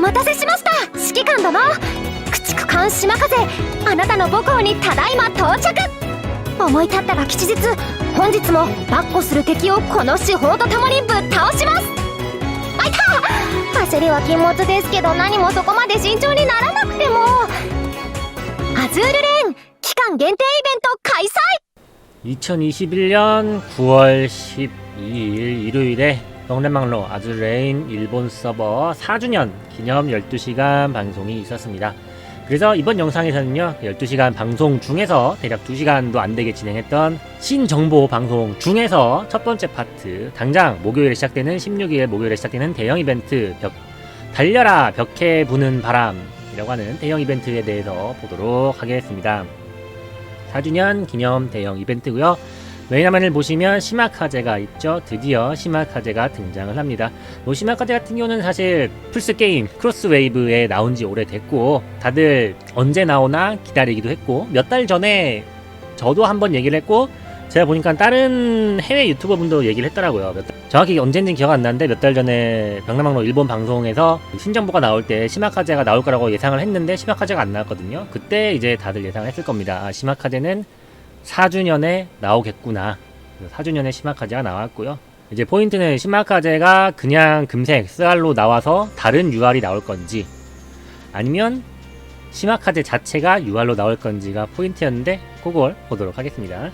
待たせしました指揮官殿駆逐艦島風あなたの母校にただいま到着思い立ったが吉日本日も跋扈する敵をこの司法とともにぶっ倒しますあいた焦りは禁物ですけど何もそこまで慎重にならなくてもアズールレーン期間限定イベント開催 2021년 9월 12일 일요일에 영래망로 아즈레인 일본 서버 4주년 기념 12시간 방송이 있었습니다. 그래서 이번 영상에서는요 12시간 방송 중에서 대략 2시간도 안 되게 진행했던 신정보 방송 중에서 첫 번째 파트 당장 목요일에 시작되는 16일 목요일에 시작되는 대형 이벤트 벽 달려라 벽해 부는 바람이라고 하는 대형 이벤트에 대해서 보도록 하겠습니다. 4주년 기념 대형 이벤트고요. 메인화면을 보시면 시마카제가 있죠. 드디어 시마카제가 등장을 합니다. 뭐 시마카제 같은 경우는 사실 플스 게임 크로스웨이브에 나온 지 오래됐고 다들 언제 나오나 기다리기도 했고 몇 달 전에 저도 한번 얘기를 했고 제가 보니까 다른 해외 유튜버 분도 얘기를 했더라고요. 정확히 언제인지 기억 안 나는데 몇 달 전에 병남망로 일본 방송에서 신정보가 나올 때 시마카제가 나올 거라고 예상을 했는데 시마카제가 안 나왔거든요. 그때 이제 다들 예상을 했을 겁니다. 아, 시마카제는 4주년에 나오겠구나. 4주년에 시마카제가 나왔고요. 이제 포인트는 시마카제가 그냥 금색 스알로 나와서 다른 UR이 나올 건지 아니면 시마카제 자체가 UR로 나올 건지가 포인트였는데 그걸 보도록 하겠습니다.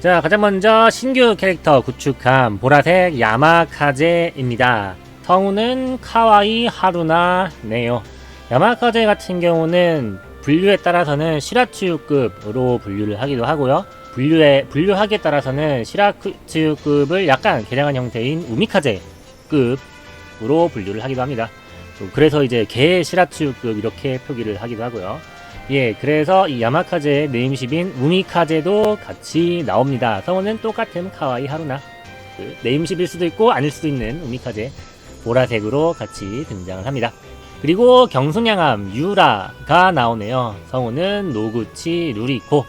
자, 가장 먼저 신규 캐릭터 구축함 보라색 야마카제입니다. 성우는 카와이 하루나네요. 야마카제 같은 경우는 분류에 따라서는 시라츠유급으로 분류를 하기도 하고요. 분류에 분류하기에 따라서는 시라츠유급을 약간 개량한 형태인 우미카제급으로 분류를 하기도 합니다. 그래서 이제 개 시라츠유급 이렇게 표기를 하기도 하고요. 예, 그래서 이 야마카제의 네임십인 우미카제도 같이 나옵니다. 성우는 똑같은 카와이 하루나. 그 네임십일 수도 있고 아닐 수도 있는 우미카제 보라색으로 같이 등장을 합니다. 그리고 경순양암 유라가 나오네요. 성우는 노구치 루리코.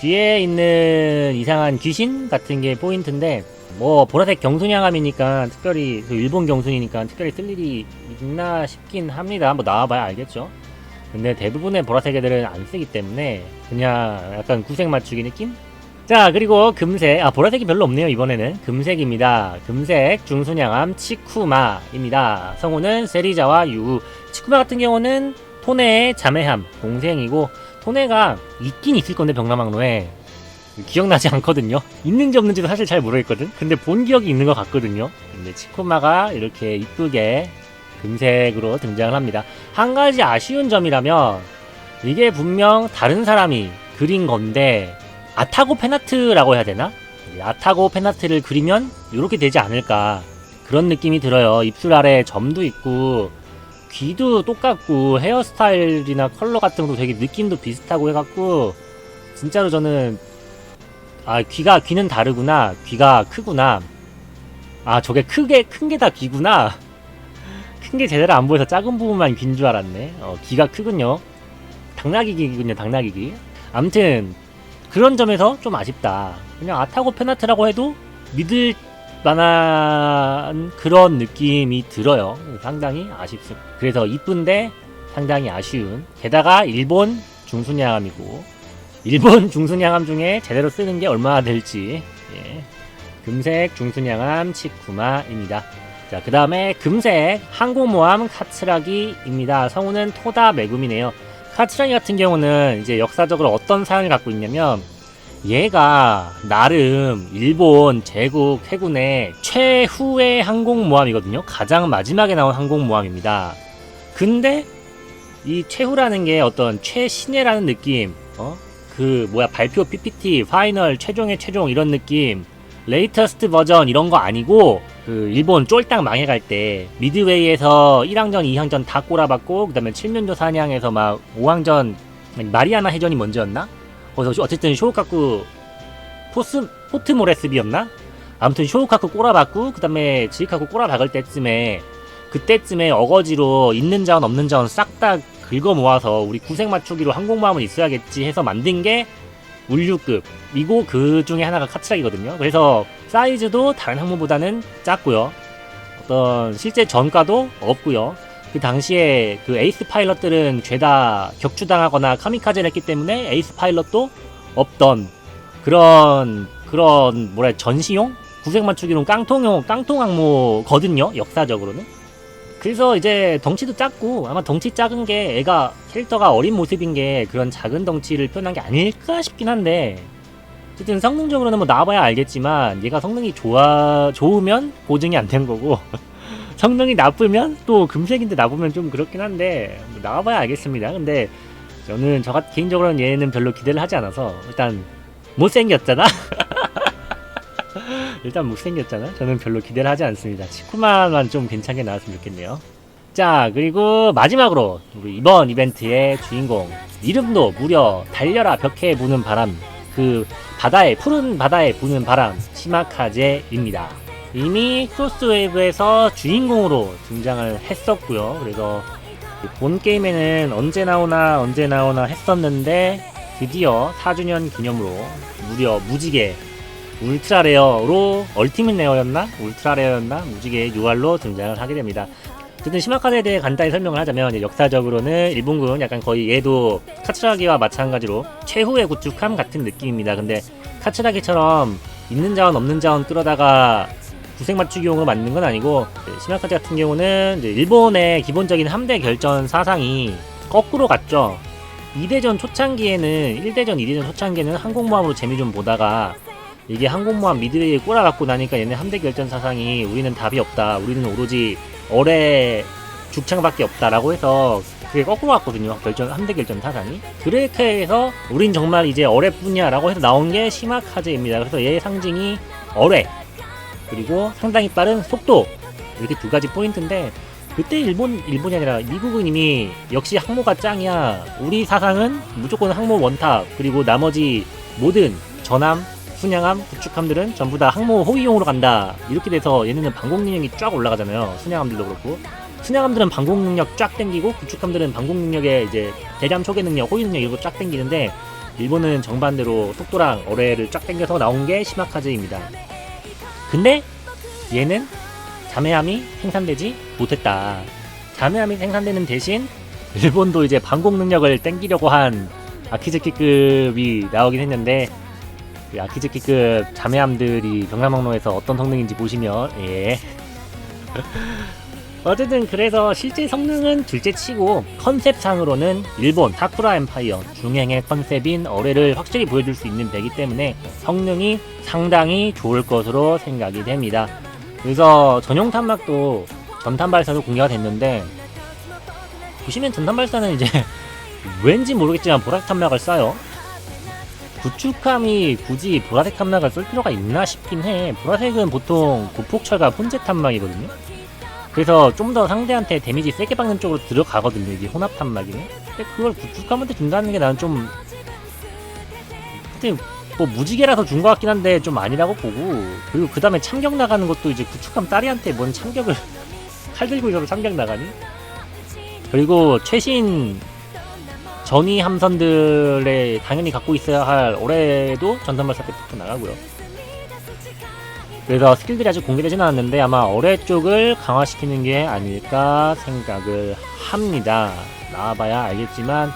뒤에 있는 이상한 귀신 같은 게 포인트인데 뭐 보라색 경순양암이니까 특별히 그 일본 경순이니까 특별히 쓸 일이 있나 싶긴 합니다. 뭐 나와봐야 알겠죠. 근데 대부분의 보라색 애들은 안 쓰기 때문에 그냥 약간 구색 맞추기 느낌? 자 그리고 금색. 아 보라색이 별로 없네요 이번에는. 금색입니다. 금색 중순양암 치쿠마입니다. 성우는 세리자와 유. 치쿠마 같은 경우는 토네의 자매함 동생이고 토네가 있긴 있을 건데 병남항로에. 기억나지 않거든요. 있는지 없는지도 사실 잘 모르겠거든. 근데 본 기억이 있는 것 같거든요. 근데 치쿠마가 이렇게 이쁘게 금색으로 등장을 합니다. 한 가지 아쉬운 점이라면 이게 분명 다른 사람이 그린 건데 아타고 페나트라고 해야 되나? 이 아타고 페나트를 그리면 이렇게 되지 않을까. 그런 느낌이 들어요. 입술 아래 점도 있고 귀도 똑같고 헤어스타일이나 컬러 같은 것도 되게 느낌도 비슷하고 해갖고 진짜로 저는 아 귀가 귀는 다르구나. 귀가 크구나. 아 저게 크게 큰 게 다 귀구나. 큰 게 제대로 안 보여서 작은 부분만 귀인 줄 알았네. 어, 귀가 크군요. 당나귀 귀군요 당나귀 귀. 암튼 그런 점에서 좀 아쉽다. 그냥 아타고 페나트라고 해도 믿을 만한 그런 느낌이 들어요. 상당히 아쉽습니다. 그래서 이쁜데 상당히 아쉬운. 게다가 일본 중순양암이고 일본 중순양암 중에 제대로 쓰는 게 얼마나 될지. 예. 금색 중순양암 치쿠마입니다. 자, 그 다음에 금색 항공모함 카츠라기입니다. 성우는 토다 메구미네요. 카츠라기 같은 경우는 이제 역사적으로 어떤 사연을 갖고 있냐면 얘가 나름 일본 제국 해군의 최후의 항공모함이거든요. 가장 마지막에 나온 항공모함입니다. 근데 이 최후라는 게 어떤 최신의라는 느낌, 어? 그 뭐야 발표 PPT, 파이널, 최종의 최종 이런 느낌, 레이터스트 버전 이런 거 아니고 그 일본 쫄딱 망해갈 때 미드웨이에서 1항전, 2항전 다 꼬라박고 그다음에 칠면조 사냥에서 막 5항전 마리아나 해전이 먼저였나? 거기서 어쨌든 쇼카쿠 포스 포트 모레스비였나? 아무튼 쇼카쿠 꼬라박고 그다음에 지카쿠 꼬라박을 때쯤에 그때쯤에 어거지로 있는 자원 없는 자원 싹 다 긁어 모아서 우리 구색 맞추기로 항공모함은 있어야겠지 해서 만든 게 울류급 이고 그 중에 하나가 카츠라기거든요. 그래서 사이즈도 다른 항모보다는 작고요. 어떤 실제 전가도 없고요. 그 당시에 그 에이스 파일럿들은 죄다 격추당하거나 카미카제를 했기 때문에 에이스 파일럿도 없던 그런 그런 해야 전시용 구색 맞추기용 깡통용 깡통 항모거든요 역사적으로는 그래서 이제 덩치도 작고 아마 덩치 작은 게 애가 캐릭터가 어린 모습인 게 그런 작은 덩치를 표현한 게 아닐까 싶긴 한데 어쨌든 성능적으로는 뭐 나와봐야 알겠지만 얘가 성능이 좋아 좋으면 보증이 안 된 거고 성능이 나쁘면 또 금색인데 나쁘면 좀 그렇긴 한데 뭐 나와봐야 알겠습니다. 근데 저는 저 같- 개인적으로는 얘는 별로 기대를 하지 않아서 일단 못생겼잖아. 일단 못생겼잖아. 저는 별로 기대를 하지 않습니다. 치쿠만만 좀 괜찮게 나왔으면 좋겠네요. 자 그리고 마지막으로 우리 이번 이벤트의 주인공 이름도 무려 달려라 벽해 부는 바람 그 바다에 푸른 바다에 부는 바람 시마카제입니다. 이미 크로스웨이브에서 주인공으로 등장을 했었고요. 그래서 본 게임에는 언제 나오나 언제 나오나 했었는데 드디어 4주년 기념으로 무려 무지개 울트라 레어로 얼티밋 레어였나? 울트라 레어였나? 무지개 UR로 등장을 하게 됩니다. 어쨌든 시마카제에 대해 간단히 설명을 하자면 역사적으로는 일본군 약간 거의 얘도 카츠라기와 마찬가지로 최후의 구축함 같은 느낌입니다. 근데 카츠라기처럼 있는 자원 없는 자원 끌어다가 구색 맞추기용으로 만든 건 아니고 이제 시마카제 같은 경우는 일본의 기본적인 함대 결전 사상이 거꾸로 갔죠. 2대전 초창기에는 1대전, 2대전 초창기에는 항공모함으로 재미 좀 보다가 이게 항공모함 미드웨이에 꼬라박고 나니까 얘네 함대 결전 사상이 우리는 답이 없다. 우리는 오로지 어뢰 죽창밖에 없다라고 해서 그게 거꾸로 갔거든요. 결전 함대 결전 사상이. 그렇게 해서 우린 정말 이제 어뢰뿐이야라고 해서 나온 게 시마카제입니다. 그래서 얘의 상징이 어뢰 그리고 상당히 빠른 속도 이렇게 두 가지 포인트인데 그때 일본 일본이 아니라 미국은 이미 역시 항모가 짱이야. 우리 사상은 무조건 항모 원탑 그리고 나머지 모든 전함 순양함, 구축함들은 전부 다 항모 호위용으로 간다. 이렇게 돼서 얘네는 방공 능력이 쫙 올라가잖아요. 순양함들도 그렇고. 순양함들은 방공 능력 쫙 땡기고 구축함들은 방공 능력에 이제 대잠 초계 능력, 호위 능력 이런 거쫙 땡기는데 일본은 정반대로 속도랑 어뢰를 쫙 땡겨서 나온 게 시마카즈입니다. 근데 얘는 자매함이 생산되지 못했다. 자매함이 생산되는 대신 일본도 이제 방공 능력을 땡기려고 한 아키즈키급이 나오긴 했는데 그 아키즈키급 자매함들이 경남항로에서 어떤 성능인지 보시면 예. 어쨌든 그래서 실제 성능은 둘째치고 컨셉상으로는 일본 타쿠라 엠파이어 중행의 컨셉인 어뢰를 확실히 보여줄 수 있는 배기 때문에 성능이 상당히 좋을 것으로 생각이 됩니다. 그래서 전용 탄막도 전탄 발사도 공개가 됐는데 보시면 전탄 발사는 이제 왠지 모르겠지만 보라색 탄막을 쏴요. 구축함이 굳이 보라색 탄막을 쏠 필요가 있나 싶긴 해. 보라색은 보통 고폭철과 혼재 탄막이거든요. 그래서 좀 더 상대한테 데미지 세게 박는 쪽으로 들어가거든요. 이게 혼합 탄막이네. 근데 그걸 구축함한테 준다는 게 나는 좀. 근데 뭐 무지개라서 준 것 같긴 한데 좀 아니라고 보고. 그리고 그 다음에 참격 나가는 것도 이제 구축함 딸이한테 뭔 참격을 칼 들고 있어서 참격 나가니? 그리고 최신 전위 함선들에 당연히 갖고 있어야 할 올해도 전탄발사 때부터 나가고요. 그래서 스킬들이 아직 공개되지는 않았는데 아마 어뢰 쪽을 강화시키는 게 아닐까 생각을 합니다. 나와봐야 알겠지만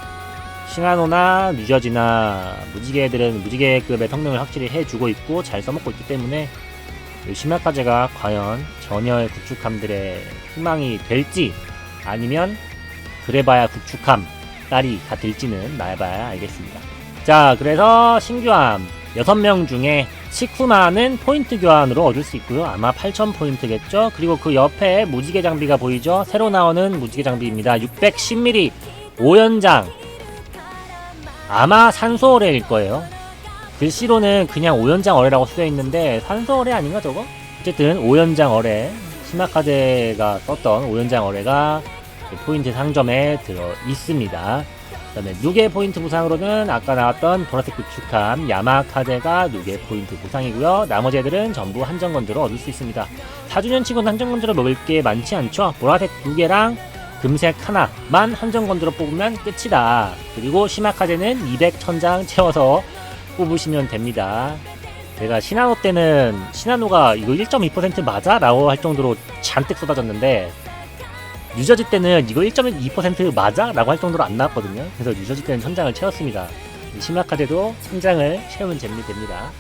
싱하노나 뉴저지나 무지개들은 무지개급의 성능을 확실히 해주고 있고 잘 써먹고 있기 때문에 시마카제가 과연 전열 구축함들의 희망이 될지 아니면 그래봐야 구축함 딸이 다 될지는 나와봐야 알겠습니다. 자, 그래서 신규함 6명 중에 치쿠마는 포인트 교환으로 얻을 수 있고요. 아마 8000포인트겠죠. 그리고 그 옆에 무지개 장비가 보이죠. 새로 나오는 무지개 장비입니다. 610mm 5연장 아마 산소 어뢰일 거예요. 글씨로는 그냥 5연장 어뢰라고 쓰여 있는데 산소 어뢰 아닌가 저거? 어쨌든 5연장 어뢰 시마카제가 썼던 5연장 어뢰가 포인트 상점에 들어 있습니다. 그 다음에 누계 포인트 보상으로는 아까 나왔던 보라색 구축함 야마카제가 누계 포인트 보상이고요. 나머지 애들은 전부 한정건조로 얻을 수 있습니다. 4주년 치곤 한정건조로 먹을 게 많지 않죠. 보라색 두 개랑 금색 하나만 한정건조로 뽑으면 끝이다. 그리고 시마카제는 200 천장 채워서 뽑으시면 됩니다. 제가 시나노 때는 시나노가 이거 1.2% 맞아? 라고 할 정도로 잔뜩 쏟아졌는데 유저즈 때는 이거 1.2% 맞아? 라고 할 정도로 안 나왔거든요. 그래서 유저즈 때는 천장을 채웠습니다. 심화카드도 천장을 채우면 됩니다.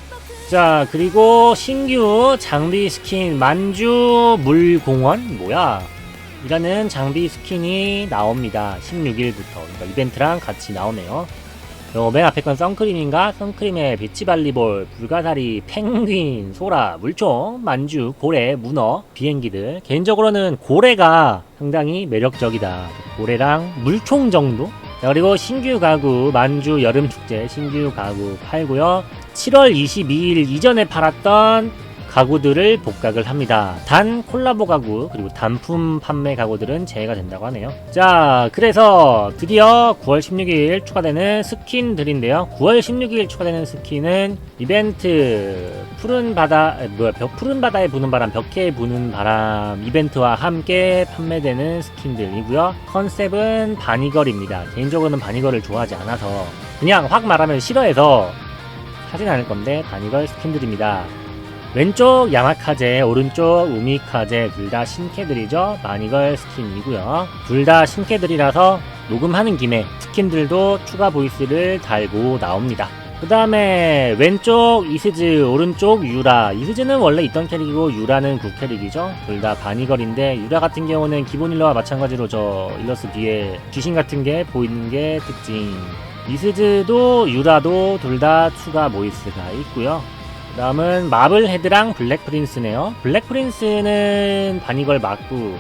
자, 그리고 신규 장비 스킨 만주 물공원? 뭐야? 이라는 장비 스킨이 나옵니다. 16일부터. 그러니까 이벤트랑 같이 나오네요. 요, 맨 앞에 건 선크림인가? 선크림에 비치발리볼, 불가사리, 펭귄, 소라, 물총, 만주, 고래, 문어, 비행기들. 개인적으로는 고래가 상당히 매력적이다. 고래랑 물총 정도? 자, 그리고 신규 가구, 만주 여름축제 신규 가구 팔고요. 7월 22일 이전에 팔았던 가구들을 복각을 합니다. 단 콜라보 가구 그리고 단품 판매 가구들은 제외가 된다고 하네요. 자, 그래서 드디어 9월 16일 추가되는 스킨들인데요. 9월 16일 추가되는 스킨은 이벤트 푸른 바다 에, 뭐야 벽 푸른 바다에 부는 바람 벽에 부는 바람 이벤트와 함께 판매되는 스킨들이고요. 컨셉은 바니걸입니다. 개인적으로는 바니걸을 좋아하지 않아서 그냥 확 말하면 싫어해서 사진 않을 건데 바니걸 스킨들입니다. 왼쪽 야마카제, 오른쪽 우미카제 둘 다 신캐들이죠. 마니걸 스킨이고요. 둘 다 신캐들이라서 녹음하는 김에 스킨들도 추가 보이스를 달고 나옵니다. 그 다음에 왼쪽 이스즈, 오른쪽 유라. 이스즈는 원래 있던 캐릭이고 유라는 구캐릭이죠. 둘 다 바니걸인데 유라 같은 경우는 기본 일러와 마찬가지로 저 일러스 뒤에 귀신 같은 게 보이는 게 특징. 이스즈도 유라도 둘 다 추가 보이스가 있고요. 그 다음은 마블 헤드랑 블랙 프린스네요. 블랙 프린스는 바니걸 맞고,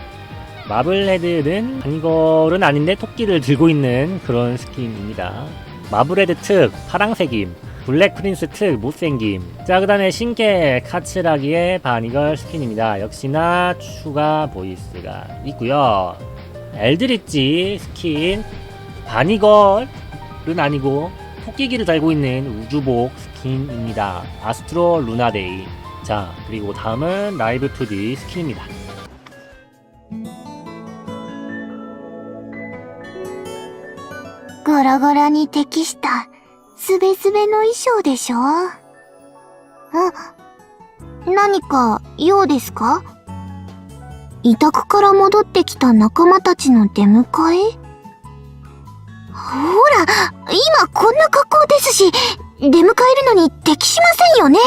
마블 헤드는 바니걸은 아닌데 토끼를 들고 있는 그런 스킨입니다. 마블 헤드 특, 파랑색임. 블랙 프린스 특, 못생김. 자, 그 다음에 신캐 카츠라기의 바니걸 스킨입니다. 역시나 추가 보이스가 있고요 엘드리치 스킨, 바니걸은 아니고, 토끼기를 달고 있는 우주복 스킨입니다. 아스트로 루나데이. 자, 그리고 다음은 라이브 2D 스킨입니다. ゴロゴロに適した、すべすべの衣装でしょあ、何か用ですか委託から戻ってきた仲間たちの出迎えほ ほら、今こんな格好ですし、出迎えるのに適しませんよね。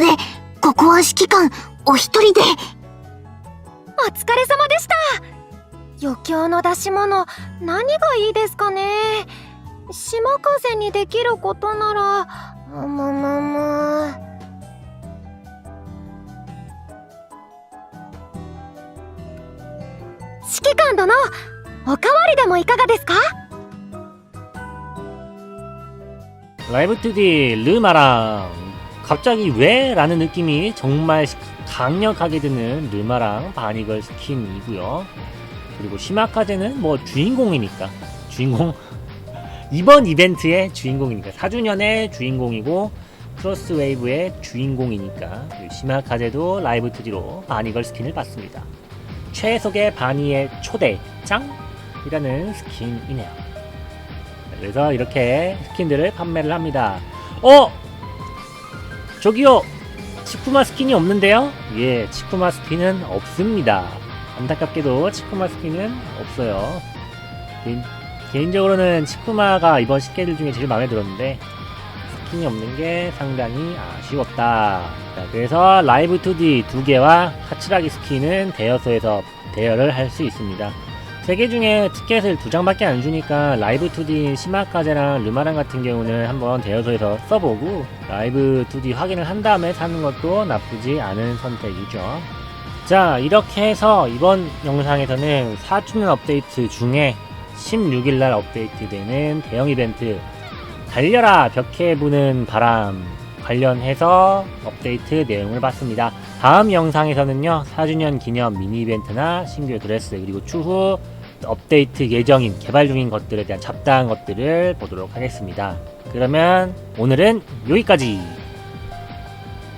なので、ここは指揮官、お一人で。お疲れ様でした余興の出し物何がいいですかね島風にできることならむむむ指揮官殿おかわりでもいかがですか？ 라이브 2D 르마랑 갑자기 왜? 라는 느낌이 정말 강력하게 드는 르마랑 바니걸 스킨이고요. 그리고 시마카제는 뭐 주인공이니까 주인공 이번 이벤트의 주인공이니까 4주년의 주인공이고 크로스웨이브의 주인공이니까 시마카제도 라이브 2D로 바니걸 스킨을 받습니다. 최속의 바니의 초대장이라는 스킨이네요. 그래서 이렇게 스킨들을 판매를 합니다. 어? 저기요! 치쿠마 스킨이 없는데요? 예, 치쿠마 스킨은 없습니다. 안타깝게도 치쿠마 스킨은 없어요. 개인, 개인적으로는 치쿠마가 이번 스케줄 중에 제일 마음에 들었는데 스킨이 없는 게 상당히 아쉬웠다. 자, 그래서 라이브 2D 두 개와 카츠라기 스킨은 대여소에서 대여를 할 수 있습니다. 세개 중에 티켓을 두 장밖에 안 주니까 라이브 2D 시마카제랑 르마랑 같은 경우는 한번 대여소에서 써보고 라이브 2D 확인을 한 다음에 사는 것도 나쁘지 않은 선택이죠. 자 이렇게 해서 이번 영상에서는 4주년 업데이트 중에 16일날 업데이트되는 대형 이벤트 달려라 벽해 부는 바람 관련해서 업데이트 내용을 봤습니다. 다음 영상에서는요 4주년 기념 미니 이벤트나 신규 드레스 그리고 추후 업데이트 예정인 개발 중인 것들에 대한 잡다한 것들을 보도록 하겠습니다. 그러면 오늘은 여기까지